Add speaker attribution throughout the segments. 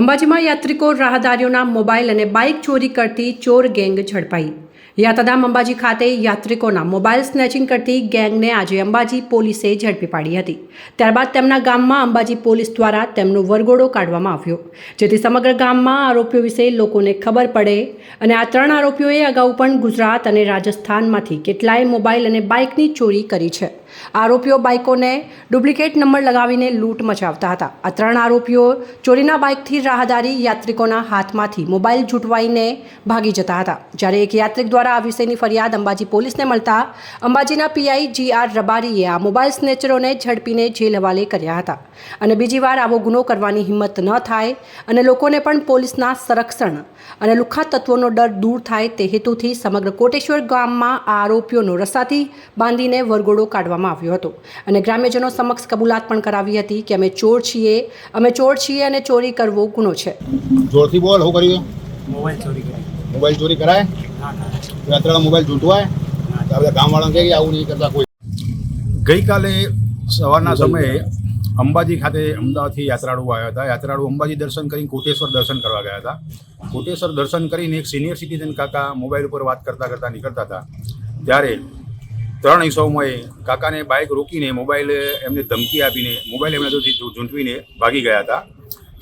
Speaker 1: અંબાજીમાં યાત્રિકો રાહદારીઓના મોબાઈલ અને બાઇક ચોરી કરતી ચોર ગેંગ ઝડપાઈ. યાત્રાધામ અંબાજી ખાતે યાત્રિકોના મોબાઈલ સ્નેચિંગ કરતી ગેંગને આજે અંબાજી પોલીસે ઝડપી પાડી હતી. ત્યારબાદ તેમના ગામમાં અંબાજી પોલીસ દ્વારા તેમનો વરઘોડો કાઢવામાં આવ્યો. જેથી સમગ્ર ગામમાં આરોપીઓ વિશે લોકોને ખબર પડે અને આ ત્રણ આરોપીઓએ અગાઉ પણ ગુજરાત અને રાજસ્થાનમાંથી કેટલાય મોબાઈલ અને બાઇકની ચોરી કરી છે. આરોપીઓ બાઇકોને ડુપ્લિકેટ નંબર લગાવીને લૂંટ મચાવતા હતા. આ ત્રણ આરોપીઓ ચોરીના બાઇકથી રાહદારી યાત્રિકોના હાથમાંથી મોબાઈલ જૂટવાઈને ભાગી જતા હતા. જ્યારે એક યાત્રિક દ્વારા આ વિષયની ફરિયાદ અંબાજી પોલીસને મળતા અંબાજીના પીઆઈ જી આર રબારીએ આ મોબાઈલ સ્નેચરોને ઝડપીને જેલ હવાલે કર્યા હતા. અને બીજી વાર આવો ગુનો કરવાની હિંમત ન થાય અને લોકોને પણ પોલીસના સંરક્ષણ અને લુખ્ખા તત્વોનો ડર દૂર થાય તે હેતુથી સમગ્ર કોટેશ્વર ગામમાં આ આરોપીઓનો રસાથી બાંધીને વરઘોડો કાઢવામાં આવ્યો હતો. અને ગ્રામ્યજનો સમક્ષ કબૂલાત પણ કરાવી હતી કે અમે ચોર છીએ અમે ચોર છીએ અને ચોરી કરવો ગુનો છે.
Speaker 2: જોરથી બોલ હું કર્યું
Speaker 3: મોબાઈલ ચોરી કરી.
Speaker 2: મોબાઈલ ચોરી કરાય?
Speaker 3: ના ના
Speaker 2: યાત્રાળા મોબાઈલ ઝૂંટવાય તો આ બધા ગામવાળાને કહે કે આવું નહીં કરતા કોઈ.
Speaker 4: ગઈકાલે સવારના સમયે અંબાજી ખાતે અમદાવાદથી યાત્રાળુઓ આવ્યા હતા. યાત્રાળુ અંબાજી દર્શન કરીને કોટેશ્વર દર્શન કરવા ગયા હતા. કોટેશ્વર દર્શન કરીને એક સિનિયર સિટીઝન કાકા મોબાઈલ ઉપર વાત કરતાં કરતાં નીકળતા હતા. ત્યારે ત્રણ ઈસવોએ કાકાને બાઇક રોકીને મોબાઈલ એમને ધમકી આપીને, મોબાઈલ એમને ઝૂંટવીને ભાગી ગયા હતા.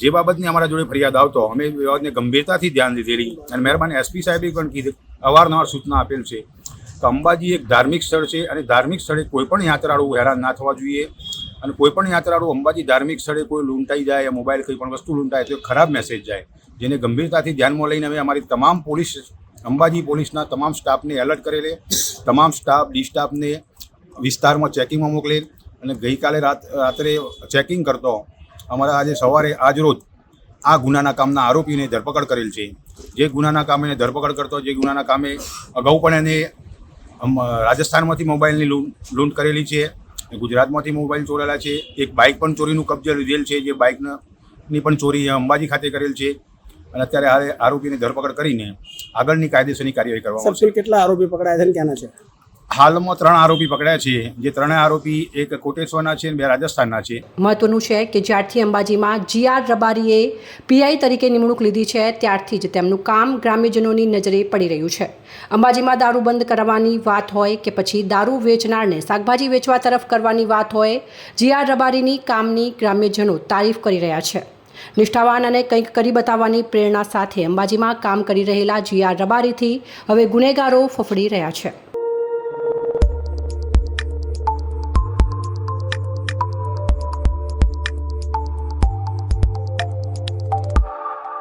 Speaker 4: જે બાબતની અમારા જોડે ફરિયાદ આવતો, અમે વિવાદને ગંભીરતાથી ધ્યાન દીધેલી અને મહેરબાની એસપી સાહેબે પણ કીધું અવારનવાર સૂચના આપેલ છે તો અંબાજી એક ધાર્મિક સ્થળ છે અને ધાર્મિક સ્થળે કોઈ પણ યાત્રાળુ હેરાન ના થવા જોઈએ અને કોઈ પણ યાત્રાળુ અંબાજી ધાર્મિક સ્થળે કોઈ લૂંટાઈ જાય, યા મોબાઈલ કોઈ પણ વસ્તુ લૂંટાય તો ખરાબ મેસેજ જાય. જેને ગંભીરતાથી ધ્યાનમાં લઈને અમે અમારી તમામ પોલીસ, અંબાજી પોલીસના તમામ સ્ટાફને એલર્ટ કરેલે. તમામ સ્ટાફ ડી સ્ટાફને વિસ્તારમાં ચેકિંગમાં મોકલેલ અને ગઈકાલે રાત, રાત્રે ચેકિંગ કરતો અમારા આજે સવારે, આજ રોજ આ ગુનાના કામના આરોપીને ધરપકડ કરેલ છે. જે ગુનાના કામે એને ધરપકડ કરતો, જે ગુનાના કામે અગાઉ પણ એને રાજસ્થાનમાંથી મોબાઈલની લૂંટ કરેલી છે ગુજરાતમાંથી મોબાઈલ ચોરેલા છે, એક બાઇક પણ ચોરીનું કબજે લીધેલ છે, જે બાઇકની પણ ચોરી અંબાજી ખાતે કરેલ છે, અને અત્યારે આરોપીની ધરપકડ કરીને આગળની કાયદેસરની કાર્યવાહી કરવામાં આવશે.
Speaker 3: કેટલા આરોપી પકડાયા છે ક્યાંના છે?
Speaker 4: હાલમાં ત્રણ આરોપી પકડ્યા છે. જે ત્રણેય આરોપી એક કોટેશ્વરના છે અને બે રાજસ્થાનના છે.
Speaker 1: મહત્વનું છે કે જ્યારથી અંબાજીમાં જી આર રબારીએ પીઆઈ તરીકે નિમણૂક લીધી છે, ત્યારથી જ તેમનું કામ ગ્રામ્યજનોની નજરે પડી રહ્યું છે. અંબાજીમાં દારૂ બંધ કરવાની વાત હોય કે પછી દારૂ વેચનારને શાકભાજી વેચવા તરફ કરવાની વાત હોય જી આર રબારીની કામની ગ્રામ્યજનો તારીફ કરી રહ્યા છે. નિષ્ઠાવાન અને કંઈક કરી બતાવવાની પ્રેરણા સાથે અંબાજીમાં કામ કરી રહેલા જીઆર રબારીથી હવે ગુનેગારો ફફડી રહ્યા છે.